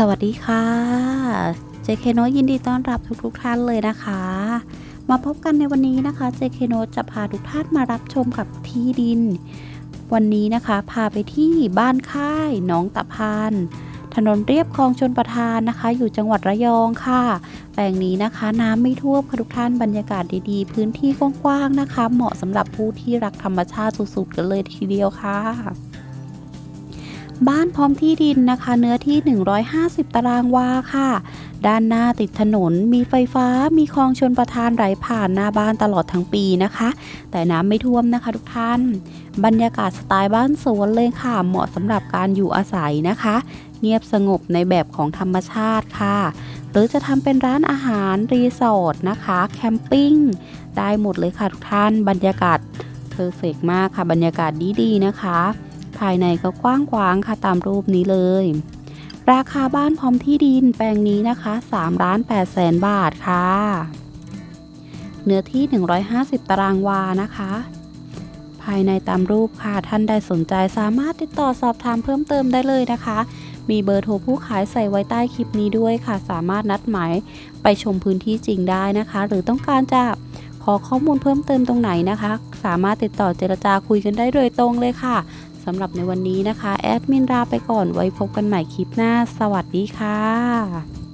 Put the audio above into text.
สวัสดีค่ะ JK n o ยินดีต้อนรับทุกๆท่านเลยนะคะ มาพบกันในวันนี้นะคะ JK n o จะพาทุกท่านมารับชมกับที่ดิน วันนี้นะคะพาไปที่บ้านค่ายหนองตะพาน ถนนเรียบคลองชนประทานนะคะ อยู่จังหวัดระยองค่ะ แปลงนี้นะคะน้ำไม่ท่วมค่ะทุกท่านบรรยากาศดีๆ พื้นที่กว้างๆนะคะ เหมาะสำหรับผู้ที่รักธรรมชาติสุดๆกันเลยทีเดียวค่ะ บ้านพร้อมที่ดินนะคะ เนื้อที่ 150 ตารางวาค่ะ ด้านหน้าติดถนน มีไฟฟ้า มีคลองชนประทานไหลผ่านหน้าบ้านตลอดทั้งปีนะคะ แต่น้ำไม่ท่วมนะคะทุกท่าน บรรยากาศสไตล์บ้านสวนเลยค่ะ เหมาะสำหรับการอยู่อาศัยนะคะ เงียบสงบในแบบของธรรมชาติค่ะ หรือจะทำเป็นร้านอาหาร รีสอร์ทนะคะ แคมปิ้ง ได้หมดเลยค่ะทุกท่าน บรรยากาศเพอร์เฟกมากค่ะ บรรยากาศดีๆนะคะ ภายในก็กว้างขวางค่ะตามรูปนี้เลย ราคาบ้านพร้อมที่ดินแปลงนี้นะคะ3ล้าน8แสนบาทค่ะ เนื้อที่ 150 ตารางวานะคะ ภายในตามรูปค่ะท่านใดสนใจสามารถติดต่อสอบถามเพิ่มเติมได้เลยนะคะ มีเบอร์โทรผู้ขายใส่ไว้ใต้คลิปนี้ด้วยค่ะ สามารถนัดหมายไปชมพื้นที่จริงได้นะคะ หรือต้องการจะขอข้อมูลเพิ่มเติมตรงไหนนะคะ สามารถติดต่อเจรจาคุยกันได้โดยตรงเลยค่ะ สำหรับในวันนี้นะคะ แอดมินลาไปก่อนไว้พบกันใหม่คลิปหน้า สวัสดีค่ะ